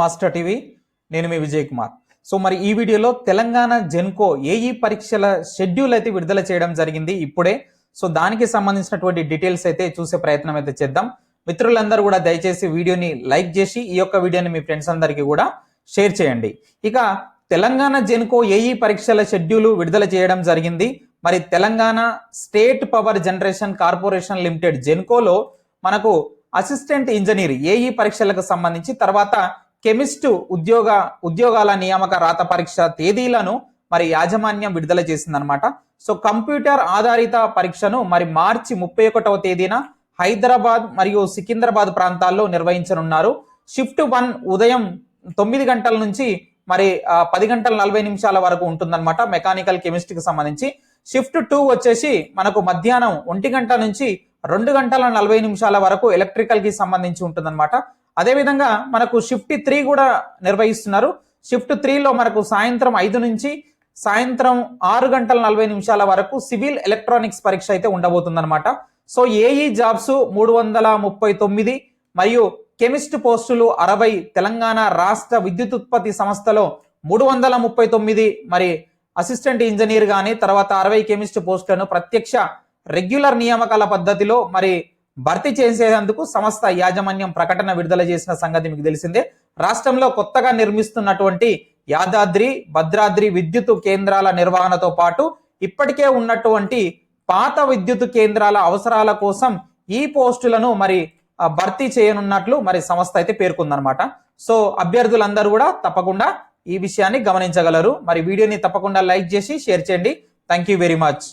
Master TV నేను మీ Vijay Kumar. So మరి ఈ వీడియోలో తెలంగాణ జెన్కో ఏఈ పరీక్షల షెడ్యూల్ అయితే విడుదల చేయడం జరిగింది ఇప్పుడే. సో దానికి సంబంధించినటువంటి డీటెయిల్స్ అయితే చూసే ప్రయత్నం అయితే చేద్దాం. మిత్రులందరూ కూడా దయచేసి వీడియోని లైక్ చేసి ఈ యొక్క వీడియోని మీ ఫ్రెండ్స్ అందరికీ కూడా షేర్ చేయండి. ఇక తెలంగాణ జెన్కో ఏఈ పరీక్షల షెడ్యూల్ విడుదల చేయడం జరిగింది. మరి Telangana state power generation corporation limited జెన్కోలో మనకు అసిస్టెంట్ ఇంజనీర్ ఏఈ పరీక్షలకు సంబంధించి తర్వాత కెమిస్టు ఉద్యోగ ఉద్యోగాల నియామక రాత పరీక్ష తేదీలను మరి యాజమాన్యం విడుదల చేసిందనమాట సో కంప్యూటర్ ఆధారిత పరీక్షను మరి మార్చి ముప్పై ఒకటవ తేదీన హైదరాబాద్ మరియు సికింద్రాబాద్ ప్రాంతాల్లో నిర్వహించనున్నారు. షిఫ్ట్ వన్ ఉదయం తొమ్మిది గంటల నుంచి మరి పది గంటల నలభై నిమిషాల వరకు ఉంటుందన్నమాట మెకానికల్ కెమిస్ట్రీకి సంబంధించి. షిఫ్ట్ టూ వచ్చేసి మనకు మధ్యాహ్నం ఒంటి గంట నుంచి రెండు గంటల నలభై నిమిషాల వరకు ఎలక్ట్రికల్కి సంబంధించి ఉంటుందన్నమాట. అదేవిధంగా మనకు షిఫ్ట్ త్రీ కూడా నిర్వహిస్తున్నారు. షిఫ్ట్ త్రీలో మనకు సాయంత్రం ఐదు నుంచి సాయంత్రం ఆరు గంటల నలభై నిమిషాల వరకు సివిల్ ఎలక్ట్రానిక్స్ పరీక్ష అయితే ఉండబోతుందన్నమాట. సో ఏఈ జాబ్స్ మూడు వందల ముప్పై తొమ్మిది మరియు కెమిస్ట్ పోస్టులు అరవై తెలంగాణ రాష్ట్ర విద్యుత్ ఉత్పత్తి సంస్థలో మూడు వందల ముప్పై తొమ్మిది మరి అసిస్టెంట్ ఇంజనీర్ కానీ తర్వాత అరవై కెమిస్ట్ పోస్టులను ప్రత్యక్ష రెగ్యులర్ నియామకాల పద్ధతిలో మరి భర్తీ చేసేందుకు సంస్థ యాజమాన్యం ప్రకటన విడుదల చేసిన సంగతి మీకు తెలిసిందే. రాష్ట్రంలో కొత్తగా నిర్మిస్తున్నటువంటి యాదాద్రి భద్రాద్రి విద్యుత్ కేంద్రాల నిర్వహణతో పాటు ఇప్పటికే ఉన్నటువంటి పాత విద్యుత్ కేంద్రాల అవసరాల కోసం ఈ పోస్టులను మరి భర్తీ చేయనున్నట్లు మరి సంస్థ అయితే పేర్కొందనమాట సో అభ్యర్థులందరూ కూడా తప్పకుండా ఈ విషయాన్ని గమనించగలరు. మరి వీడియోని తప్పకుండా లైక్ చేసి షేర్ చేయండి. Thank you very much